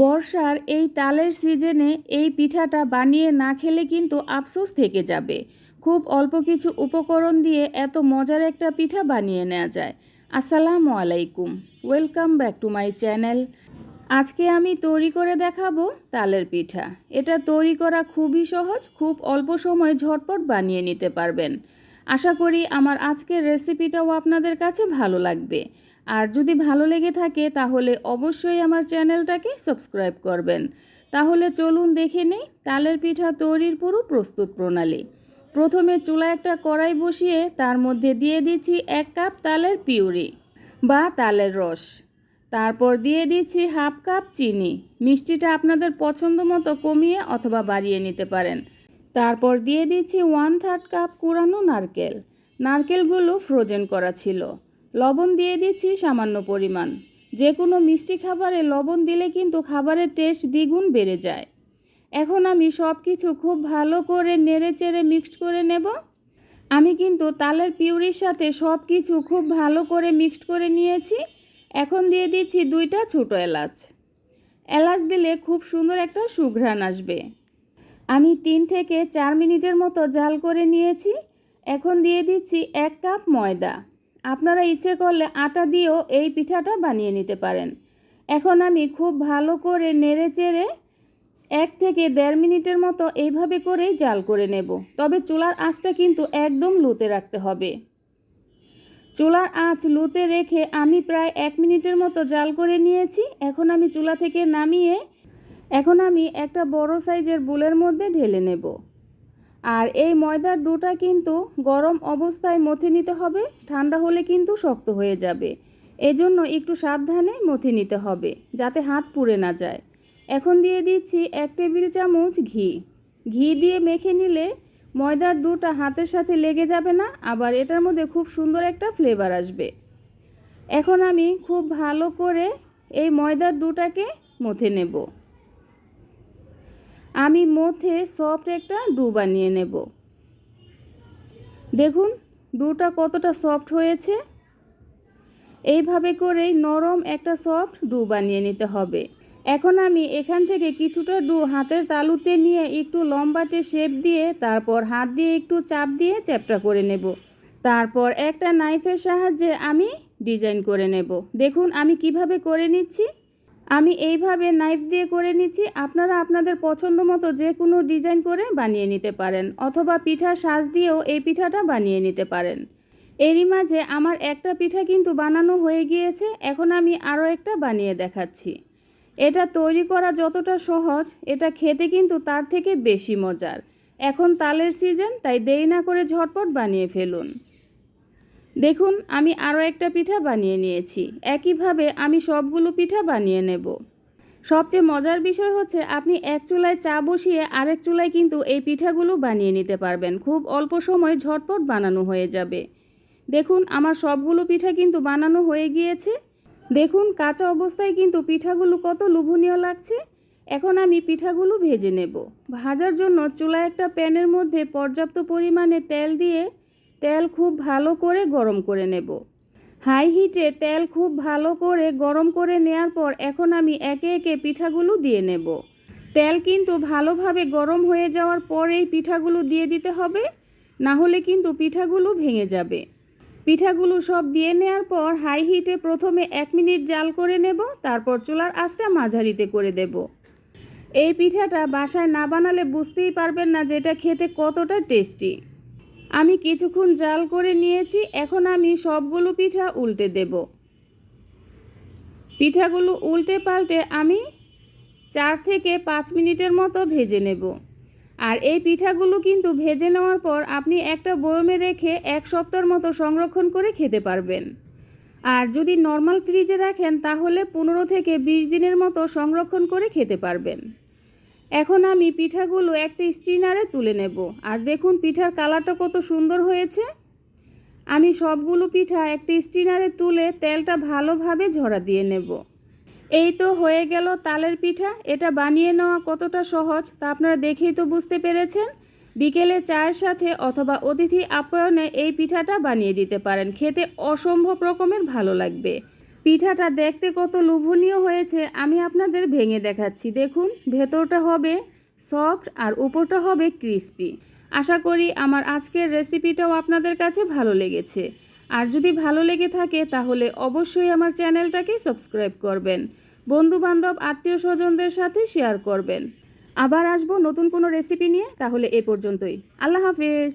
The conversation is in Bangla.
বর্ষার এই তালের সিজনে এই পিঠাটা বানিয়ে না খেলে কিন্তু আফসোস থেকে যাবে। খুব অল্প কিছু উপকরণ দিয়ে এত মজার একটা পিঠা বানিয়ে নেওয়া যায়। আসসালামু আলাইকুম। Welcome back to my channel. আজকে আমি তৈরি করে দেখাবো তালের পিঠা। এটা তৈরি করা খুবই সহজ, খুব অল্প সময় ঝটপট বানিয়ে নিতে পারবেন। আশা করি আমার আজকের রেসিপিটাও আপনাদের কাছে ভালো লাগবে। আর যদি ভালো লেগে থাকে তাহলে অবশ্যই আমার চ্যানেলটাকে সাবস্ক্রাইব করবেন। তাহলে চলুন দেখে নেই তালের পিঠা তৈরির পুরো প্রস্তুত প্রণালী। প্রথমে চুলা একটা কড়াই বসিয়ে তার মধ্যে দিয়ে দিচ্ছি এক কাপ তালের পিউরি বা তালের রস। তারপর দিয়ে দিচ্ছি হাফ কাপ চিনি। মিষ্টিটা আপনাদের পছন্দ মতো কমিয়ে অথবা বাড়িয়ে নিতে পারেন। তারপর দিয়ে দিচ্ছি ওয়ান থার্ড কাপ কুড়ানো নারকেল। নারকেলগুলো ফ্রোজেন করা ছিল। লবণ দিয়ে দিচ্ছি সামান্য পরিমাণ। যে কোনো মিষ্টি খাবারে লবণ দিলে কিন্তু খাবারের টেস্ট দ্বিগুণ বেড়ে যায়। এখন আমি সব কিছু খুব ভালো করে নেড়ে চেড়ে মিক্সড করে নেব। আমি কিন্তু তালের পিউরির সাথে সব কিছু খুব ভালো করে মিক্সড করে নিয়েছি। এখন দিয়ে দিচ্ছি দুইটা ছোটো এলাচ। এলাচ দিলে খুব সুন্দর একটা সুঘ্রাণ আসবে। আমি তিন থেকে চার মিনিটের মতো জাল করে নিয়েছি। এখন দিয়ে দিচ্ছি এক কাপ ময়দা। আপনারা ইচ্ছে করলে আটা দিয়েও এই পিঠাটা বানিয়ে নিতে পারেন। এখন আমি খুব ভালো করে নেড়ে চেড়ে এক থেকে দেড় মিনিটের মতো এইভাবে করেই জাল করে নেব। তবে চুলার আঁচটা কিন্তু একদম লুতে রাখতে হবে। চুলার আঁচ লুতে রেখে আমি প্রায় এক মিনিটের মতো জাল করে নিয়েছি। এখন আমি চুলা থেকে নামিয়ে এখন আমি একটা বড় সাইজের বুলের মধ্যে ঢেলে নেব। আর এই ময়দার ডোটা কিন্তু গরম অবস্থায় মথে নিতে হবে, ঠান্ডা হলে কিন্তু শক্ত হয়ে যাবে। এজন্য একটু সাবধানে মথে নিতে হবে, যাতে হাত পুড়ে না যায়। এখন দিয়ে দিচ্ছি এক টেবিল চামচ ঘি। ঘি দিয়ে মেখে নিলে ময়দার ডোটা হাতের সাথে লেগে যাবে না, আবার এটার মধ্যে খুব সুন্দর একটা ফ্লেভার আসবে। এখন আমি খুব ভালো করে এই ময়দার ডোটাকে মথে নেব। আমি মথে সফট একটা ডু বানিয়ে নেব। দেখুন, ডুটা কতটা সফট হয়েছে। এইভাবে করেই নরম একটা সফট ডু বানিয়ে নিতে হবে। এখন আমি এখান থেকে কিছুটা ডু হাতের তালুতে নিয়ে একটু লম্বাটে শেপ দিয়ে, তারপর হাত দিয়ে একটু চাপ দিয়ে চ্যাপটা করে নেব। তারপর একটা নাইফের সাহায্যে আমি ডিজাইন করে নেব। দেখুন, আমি কীভাবে করে নিচ্ছি। আমি এইভাবে নাইফ দিয়ে করে নিচ্ছি, আপনারা আপনাদের পছন্দ মতো যে কোনো ডিজাইন করে বানিয়ে নিতে পারেন, অথবা পিঠার সাজ দিয়েও এই পিঠাটা বানিয়ে নিতে পারেন। এরই মাঝে আমার একটা পিঠা কিন্তু বানানো হয়ে গিয়েছে, এখন আমি আরও একটা বানিয়ে দেখাচ্ছি। এটা তৈরি করা যতটা সহজ, এটা খেতে কিন্তু তার থেকে বেশি মজার। এখন তালের সিজন তাই দেরি না করে ঝটপট বানিয়ে ফেলুন। দেখুন, আমি আরও একটা পিঠা বানিয়ে নিয়েছি। একইভাবে আমি সবগুলো পিঠা বানিয়ে নেব। সবচেয়ে মজার বিষয় হচ্ছে, আপনি এক চুলায় চা বসিয়ে আরেক চুলায় কিন্তু এই পিঠাগুলো বানিয়ে নিতে পারবেন। খুব অল্প সময় ঝটপট বানানো হয়ে যাবে। দেখুন, আমার সবগুলো পিঠা কিন্তু বানানো হয়ে গিয়েছে। দেখুন, কাঁচা অবস্থায় কিন্তু পিঠাগুলো কত লোভনীয় লাগছে। এখন আমি পিঠাগুলো ভেজে নেব। ভাজার জন্য চুলায় একটা প্যানের মধ্যে পর্যাপ্ত পরিমাণে তেল দিয়ে তেল খুব ভালো করে গরম করে নেব। হাই হিটে তেল খুব ভালো করে গরম করে নেওয়ার পর এখন আমি একে একে পিঠাগুলো দিয়ে নেব। তেল কিন্তু ভালোভাবে গরম হয়ে যাওয়ার পরেই পিঠাগুলো দিয়ে দিতে হবে, না হলে কিন্তু পিঠাগুলো ভেঙে যাবে। পিঠাগুলো সব দিয়ে নেওয়ার পর হাই হিটে প্রথমে এক মিনিট জাল করে নেব, তারপর চুলার আঁচটা মাঝারিতে করে দেব। এই পিঠাটা বাসায় না বানালে বুঝতেই পারবেন না যে এটা খেতে কতটা টেস্টি। আমি কিছুক্ষণ জাল করে নিয়েছি, এখন আমি সবগুলো পিঠা উল্টে দেব। পিঠাগুলো উল্টে পাল্টে আমি চার থেকে পাঁচ মিনিটের মতো ভেজে নেব। আর এই পিঠাগুলো কিন্তু ভেজে নেওয়ার পর আপনি একটা বয়মে রেখে এক সপ্তাহের মতো সংরক্ষণ করে খেতে পারবেন। আর যদি নর্মাল ফ্রিজে রাখেন, তাহলে পনেরো থেকে বিশ দিনের মতো সংরক্ষণ করে খেতে পারবেন। এখন আমি পিঠাগুলো একটা স্টিনারে তুলে নেব। আর দেখুন পিঠার কালারটা কত সুন্দর হয়েছে। আমি সবগুলো পিঠা একটা স্টিনারে তুলে তেলটা ভালোভাবে ঝরা দিয়ে নেব। এই তো হয়ে গেল তালের পিঠা। এটা বানিয়ে নেওয়া কতটা সহজ তা আপনারা দেখেই তো বুঝতে পেরেছেন। বিকেলে চায়ের সাথে অথবা অতিথি আপ্যায়নে এই পিঠাটা বানিয়ে দিতে পারেন। খেতে অসম্ভব রকমের ভালো লাগবে। পিঠাটা দেখতে কত লোভনীয় হয়েছে, আমি আপনাদের ভেঙে দেখাচ্ছি। দেখুন, ভেতরটা হবে সফট আর উপরটা হবে ক্রিস্পি। আশা করি আমার আজকের রেসিপিটাও আপনাদের কাছে ভালো লেগেছে। আর যদি ভালো লেগে থাকে, তাহলে অবশ্যই আমার চ্যানেলটাকে সাবস্ক্রাইব করবেন। বন্ধু বান্ধব আত্মীয় স্বজনদের সাথে শেয়ার করবেন। আবার আসব নতুন কোনো রেসিপি নিয়ে, তাহলে এ পর্যন্তই। আল্লাহ হাফেজ।